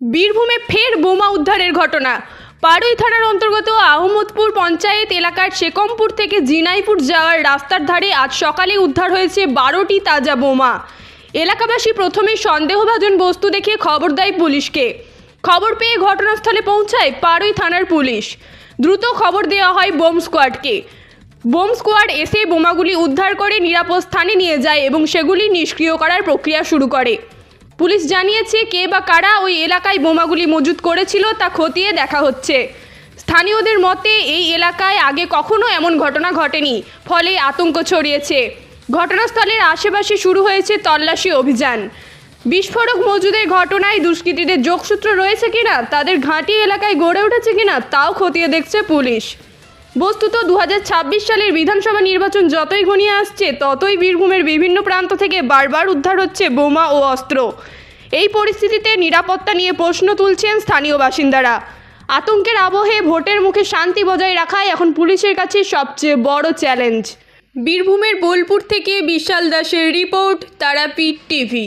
বীরভূমে ফের বোমা উদ্ধারের ঘটনা। পাড়ুই থানার অন্তর্গত আহমদপুর পঞ্চায়েত এলাকার শেকমপুর থেকে জিনাইপুর যাওয়ার রাস্তার ধারে আজ সকালে উদ্ধার হয়েছে বারোটি তাজা বোমা। এলাকাবাসী প্রথমে সন্দেহভাজন বস্তু দেখে খবর দেয় পুলিশকে। খবর পেয়ে ঘটনাস্থলে পৌঁছায় পাড়ুই থানার পুলিশ। দ্রুত খবর দেওয়া হয় বোম স্কোয়াডকে। বোম স্কোয়াড এসে বোমাগুলি উদ্ধার করে নিরাপদ স্থানে নিয়ে যায় এবং সেগুলি নিষ্ক্রিয় করার প্রক্রিয়া শুরু করে। পুলিশ জানিয়েছে কে বা কারা ওই এলাকায় বোমাগুলি মজুত করেছিল তা খতিয়ে দেখা হচ্ছে। স্থানীয়দের মতে এই এলাকায় আগে কখনো এমন ঘটনা ঘটেনি, ফলে আতঙ্ক ছড়িয়েছে। ঘটনাস্থলের আশেপাশে শুরু হয়েছে তল্লাশি অভিযান। বিস্ফোরক মজুদের ঘটনায় দুষ্কৃতীদের যোগসূত্র রয়েছে কিনা, তাদের ঘাঁটি এলাকায় গড়ে উঠেছে কিনা, তাও খতিয়ে দেখছে পুলিশ। বস্তুত দু হাজার ছাব্বিশ সালের বিধানসভা নির্বাচন যতই ঘনিয়ে আসছে, ততই বীরভূমের বিভিন্ন প্রান্ত থেকে বারবার উদ্ধার হচ্ছে বোমা ও অস্ত্র। এই পরিস্থিতিতে নিরাপত্তা নিয়ে প্রশ্ন তুলছেন স্থানীয় বাসিন্দারা। আতঙ্কের আবহে ভোটের মুখে শান্তি বজায় রাখাই এখন পুলিশের কাছে সবচেয়ে বড় চ্যালেঞ্জ। বীরভূমের বোলপুর থেকে বিশাল দাসের রিপোর্ট, তারাপীঠ টিভি।